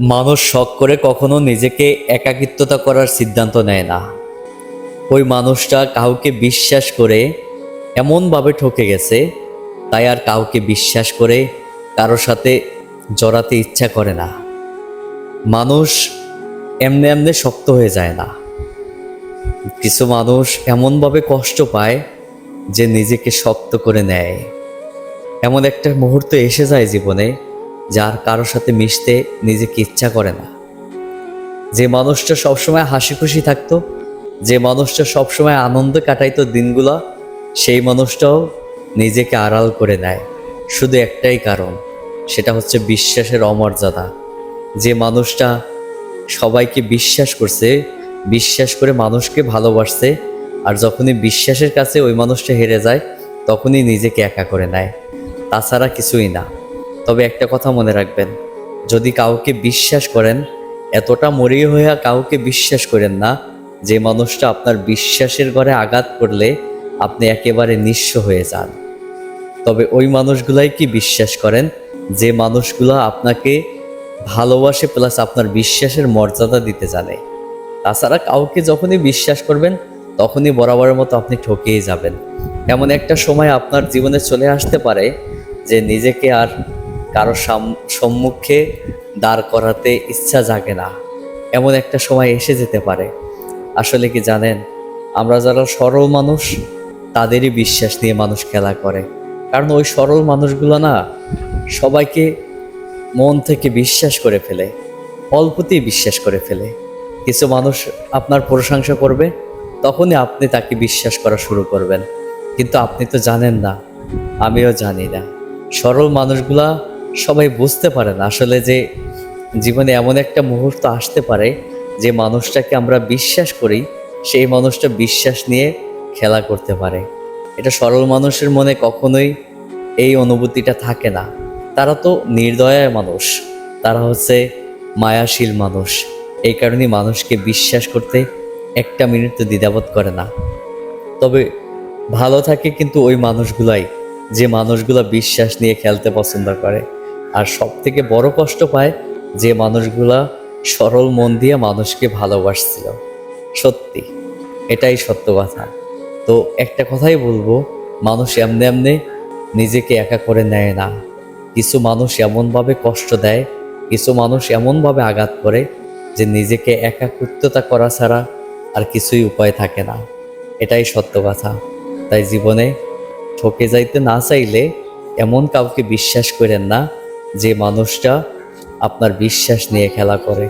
মানুষ শখ করে কখনো নিজেকে একাকিত্বতা করার সিদ্ধান্ত নেয় না। ওই মানুষটা কাউকে বিশ্বাস করে এমনভাবে ঠকে গেছে, তাই আর কাউকে বিশ্বাস করে কারও সাথে জড়াতে ইচ্ছা করে না। মানুষ এমনি এমনি শক্ত হয়ে যায় না। কিছু মানুষ এমনভাবে কষ্ট পায় যে নিজেকে শক্ত করে নেয়। এমন একটা মুহূর্ত এসে যায় জীবনে যার কারোর সাথে মিশতে নিজেকে ইচ্ছা করে না। যে মানুষটা সবসময় হাসি খুশি থাকতো, যে মানুষটা সবসময় আনন্দ কাটাইতো দিনগুলা, সেই মানুষটাও নিজেকে আড়াল করে নেয়। শুধু একটাই কারণ, সেটা হচ্ছে বিশ্বাসের অমর্যাদা। যে মানুষটা সবাইকে বিশ্বাস করছে, বিশ্বাস করে মানুষকে ভালোবাসছে, আর যখনই বিশ্বাসের কাছে ওই মানুষটা হেরে যায়, তখনই নিজেকে একা করে নেয়। তাছাড়া কিছুই না। তবে একটা কথা মনে রাখবেন, যদি কাউকে বিশ্বাস করেন, এতটা মরিয়ে হয়ে কাউকে বিশ্বাস করেন না, যে মানুষটা আপনার বিশ্বাসের ঘরে আঘাত করলে আপনি একেবারে নিঃস্ব হয়ে যান। তবে ওই মানুষগুলাই কি বিশ্বাস করেন? যে মানুষগুলো আপনাকে ভালোবাসে প্লাস আপনার বিশ্বাসের মর্যাদা দিতে জানে। তাছাড়া কাউকে যখনই বিশ্বাস করবেন, তখনই বরাবরের মতো আপনি ঠকেই যাবেন। এমন একটা সময় আপনার জীবনে চলে আসতে পারে, যে নিজেকে আর কারও সম্মুখে দাঁড় করাতে ইচ্ছা জাগে না। এমন একটা সময় এসে যেতে পারে। আসলে কি জানেন, আমরা যারা সরল মানুষ, তাদেরই বিশ্বাস নিয়ে মানুষ খেলা করে। কারণ ওই সরল মানুষগুলো না, সবাইকে মন থেকে বিশ্বাস করে ফেলে, অল্পতেই বিশ্বাস করে ফেলে। কিছু মানুষ আপনার প্রশংসা করবে, তখনই আপনি তাকে বিশ্বাস করা শুরু করবেন। কিন্তু আপনি তো জানেন না, আমিও জানি না। সরল মানুষগুলা সবাই বুঝতে পারে না আসলে যে জীবনে এমন একটা মুহূর্ত আসতে পারে যে মানুষটাকে আমরা বিশ্বাস করি, সেই মানুষটা বিশ্বাস নিয়ে খেলা করতে পারে। এটা সরল মানুষের মনে কখনোই এই অনুভূতিটা থাকে না। তারা তো নির্দয়া মানুষ, তারা হচ্ছে মায়াশীল মানুষ। এই কারণে মানুষকে বিশ্বাস করতে একটা মিনিট তো দ্বিধাবোধ করে না। তবে ভালো থাকে কিন্তু ওই মানুষগুলাই, যে মানুষগুলো বিশ্বাস নিয়ে খেলতে পছন্দ করে। আর সব থেকে বড় কষ্ট পায় যে মানুষগুলা সরল মন দিয়ে মানুষকে ভালোবাসছিল। সত্যি, এটাই সত্য কথা। তো একটা কথাই বলব, মানুষ এমনি এমনি নিজেকে একা করে নেয় না। কিছু মানুষ এমনভাবে কষ্ট দেয়, কিছু মানুষ এমনভাবে আঘাত করে যে নিজেকে একাকৃত্যতা করা ছাড়া আর কিছুই উপায় থাকে না। এটাই সত্য কথা। তাই জীবনে ঠকে যাইতে না চাইলে এমন কাউকে বিশ্বাস করেন না যে মানুষটা আপনার বিশ্বাস নিয়ে খেলা করে।